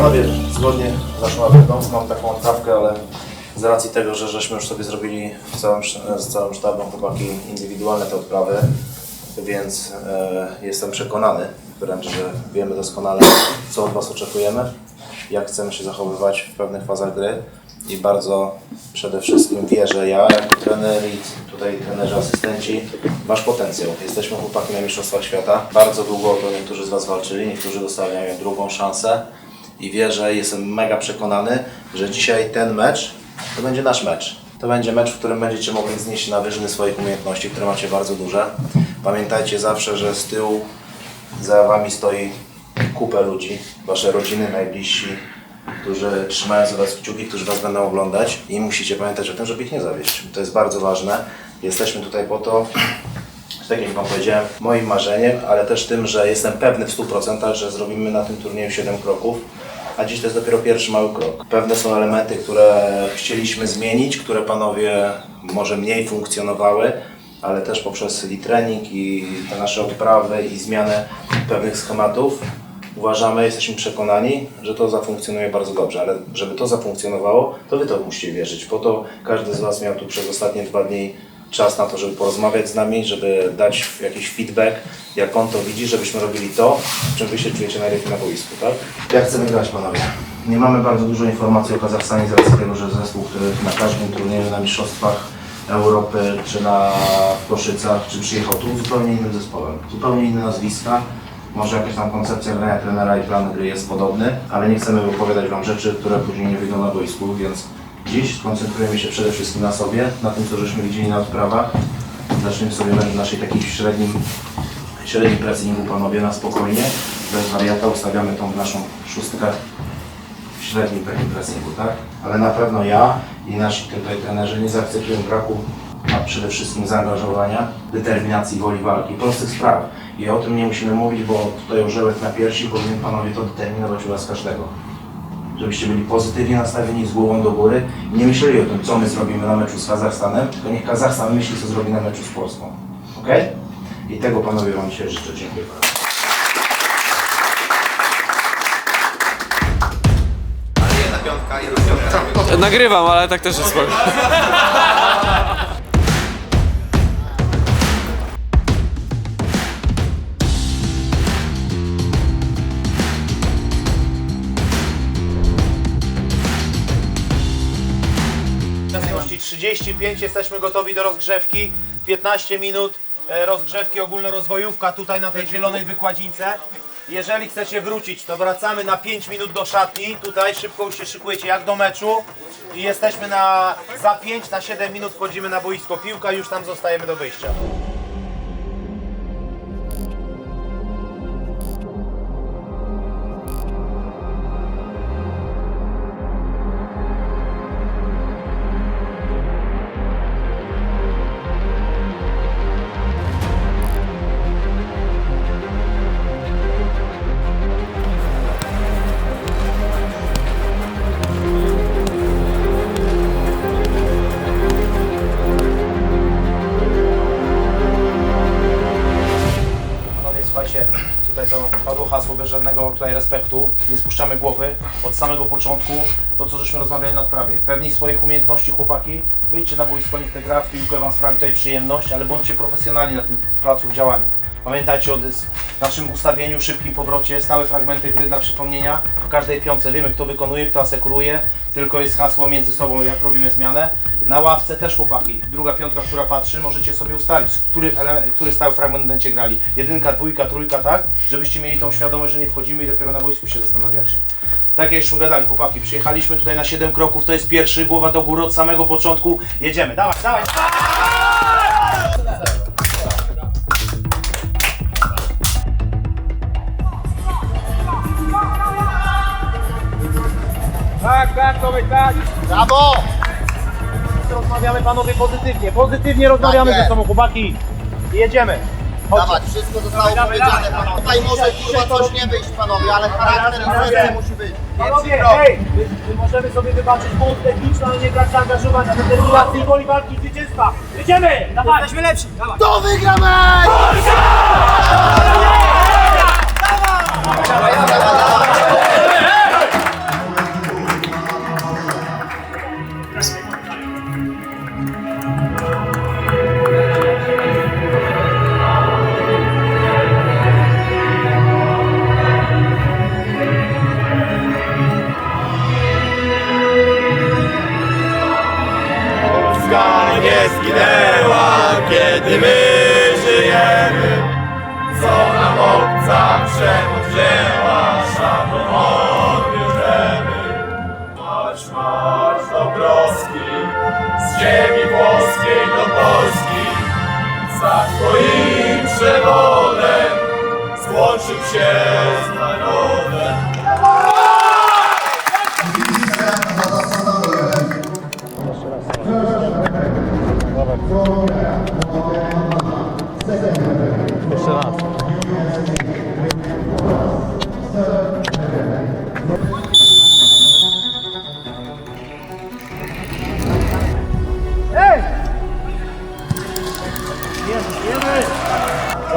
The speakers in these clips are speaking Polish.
Panowie, zgodnie z naszą agendą mam taką odprawkę, ale z racji tego, że żeśmy już sobie zrobili w całym, z całym sztabem chłopaki indywidualne te odprawy, więc e, jestem przekonany, wręcz, że wiemy doskonale, co od Was oczekujemy, jak chcemy się zachowywać w pewnych fazach gry i bardzo przede wszystkim wierzę ja jako trener i tutaj trenerzy, asystenci, Wasz potencjał. Jesteśmy chłopaki na Mistrzostwach Świata. Bardzo długo to niektórzy z Was walczyli, niektórzy wiem, drugą szansę i wierzę, jestem mega przekonany, że dzisiaj ten mecz to będzie nasz mecz. To będzie mecz, w którym będziecie mogli znieść na wyżyny swoich umiejętności, które macie bardzo duże. Pamiętajcie zawsze, że z tyłu za Wami stoi kupę ludzi, Wasze rodziny, najbliżsi, którzy trzymają za Was kciuki, którzy Was będą oglądać i musicie pamiętać o tym, żeby ich nie zawieść. To jest bardzo ważne. Jesteśmy tutaj po to, tak jak Wam powiedziałem, moim marzeniem, ale też tym, że jestem pewny w 100%, że zrobimy na tym turnieju 7 kroków, a dziś to jest dopiero pierwszy mały krok. Pewne są elementy, które chcieliśmy zmienić, które panowie może mniej funkcjonowały, ale też poprzez i trening, i te nasze odprawy, i zmianę pewnych schematów uważamy, jesteśmy przekonani, że to zafunkcjonuje bardzo dobrze, ale żeby to zafunkcjonowało, to Wy to musicie wierzyć. Po to każdy z Was miał tu przez ostatnie dwa dni czas na to, żeby porozmawiać z nami, żeby dać jakiś feedback, jak on to widzi, żebyśmy robili to, w czym Wy się czujecie najlepiej na boisku, tak? Jak chcemy grać, panowie? Nie mamy bardzo dużo informacji o Kazachstanie z racji tego, że zespół, który na każdym turnieju, na mistrzostwach Europy, czy na w Koszycach, czy przyjechał tu zupełnie innym zespołem, zupełnie inne nazwiska, może jakaś tam koncepcja grania trenera i plan gry jest podobny, ale nie chcemy wypowiadać Wam rzeczy, które później nie wyjdą na boisku, więc dziś skoncentrujemy się przede wszystkim na sobie, na tym, co żeśmy widzieli na odprawach. Zaczniemy sobie w naszej takiej średnim, średnim pressingu, panowie, na spokojnie, bez wariata, ustawiamy tą naszą szóstkę w średnim takim pressingu, tak? Ale na pewno ja i nasi tutaj trenerzy nie zaakceptują braku, a przede wszystkim zaangażowania, determinacji, woli walki, prostych spraw. I o tym nie musimy mówić, bo tutaj orzełek na piersi powinien panowie to determinować u was każdego. Żebyście byli pozytywnie nastawieni z głową do góry i nie myśleli o tym, co my zrobimy na meczu z Kazachstanem, tylko niech Kazachstan myśli, co zrobi na meczu z Polską. Ok? I tego panowie wam dzisiaj życzę. Dziękuję bardzo. Jedna piątka, jedna piątka. Nagrywam, ale tak też jest spoko. 35, jesteśmy gotowi do rozgrzewki. 15 minut e, rozgrzewki ogólnorozwojówka tutaj na tej zielonej wykładzince. Jeżeli chcecie wrócić, to wracamy na 5 minut do szatni. Tutaj szybko już się szykujecie jak do meczu. I jesteśmy na za 5 na 7 minut wchodzimy na boisko piłka już tam zostajemy do wyjścia. Słuchajcie, tutaj to padło hasło bez żadnego tutaj respektu. Nie spuszczamy głowy od samego początku. To, co żeśmy rozmawiali na odprawie. Pewni swoich umiejętności, chłopaki. Wyjdźcie na boisko, niech te gra w piłkę Wam sprawi tutaj przyjemność, ale bądźcie profesjonalni na tym placu w działaniu. Pamiętajcie o naszym ustawieniu, szybkim powrocie, stałe fragmenty gry dla przypomnienia. W każdej piące wiemy, kto wykonuje, kto asekuruje. Tylko jest hasło między sobą, jak robimy zmianę. Na ławce też chłopaki. Druga piątka, która patrzy, możecie sobie ustalić, który, który stały fragment będziecie grali. Jedynka, dwójka, trójka, tak? Żebyście mieli tą świadomość, że nie wchodzimy i dopiero na boisku się zastanawiacie. Tak jak już gadali chłopaki, przyjechaliśmy tutaj na 7 kroków, to jest pierwszy, głowa do góry od samego początku. Jedziemy, dawaj, dawaj! Brawo! Rozmawiamy panowie pozytywnie, pozytywnie rozmawiamy Tak ze jest. sobą chłopaki. I jedziemy. Chodźcie. Dawać, wszystko zostało Dawaj, powiedziane. dawaj, dawaj. Tutaj może dzisiaj coś nie wyjść panowie, ale charakter i Dawaj. serce musi być. Panowie, Więc hej! My, my możemy sobie wybaczyć błąd techniczny, ale nie brak zaangażowania, determinacji woli walki i zwycięstwa. Jedziemy! Dawaj! Jesteśmy lepsi! Dawaj! To wygramy! Wtedy my żyjemy, co nam obca przemoc wzięła, szablą odbierzemy. Marsz, marsz do Broski, z ziemi włoskiej do Polski, za twoim przewodem złączył się z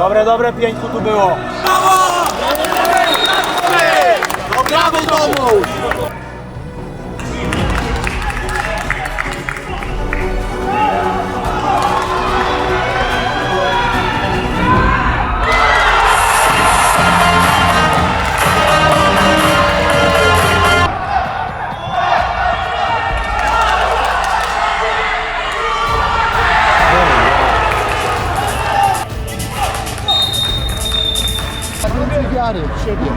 Dobre, dobre, pięćku tu było. Wiary w siebie.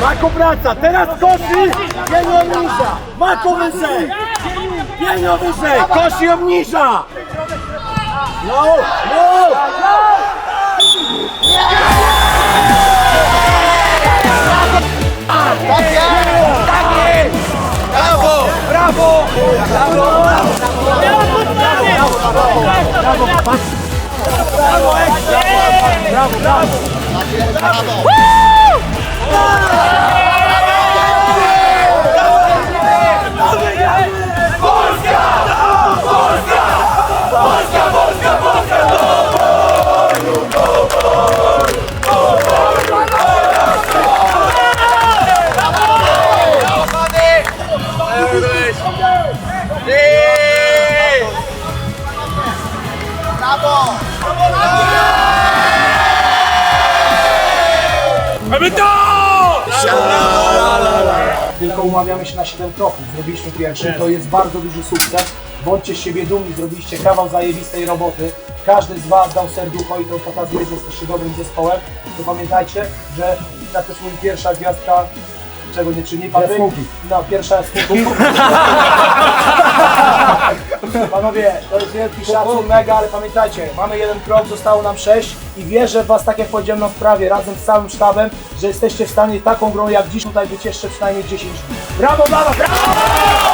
Mako wraca, teraz koszy, pień obniża. Mako wyżej, wyżej, koszy obniża. No, no. Tylko umawiamy się na 7 kroków. Zrobiliśmy pierwszy, to jest bardzo duży sukces. Bądźcie z siebie dumni, zrobiliście kawał zajebistej roboty. Każdy z Was dał serducho i to pokazuje, że jesteście dobrym zespołem. To pamiętajcie, że na też mój pierwsza gwiazdka, czego nie czyni Patryk? No, pierwsza jaskółki. Panowie, to jest wielki szacun, mega, ale pamiętajcie, mamy jeden krok, zostało nam sześć i wierzę w Was, tak jak powiedziałem na sprawie, razem z całym sztabem, że jesteście w stanie taką grą jak dziś tutaj być jeszcze przynajmniej 10 dni. Brawo, brawo, brawo!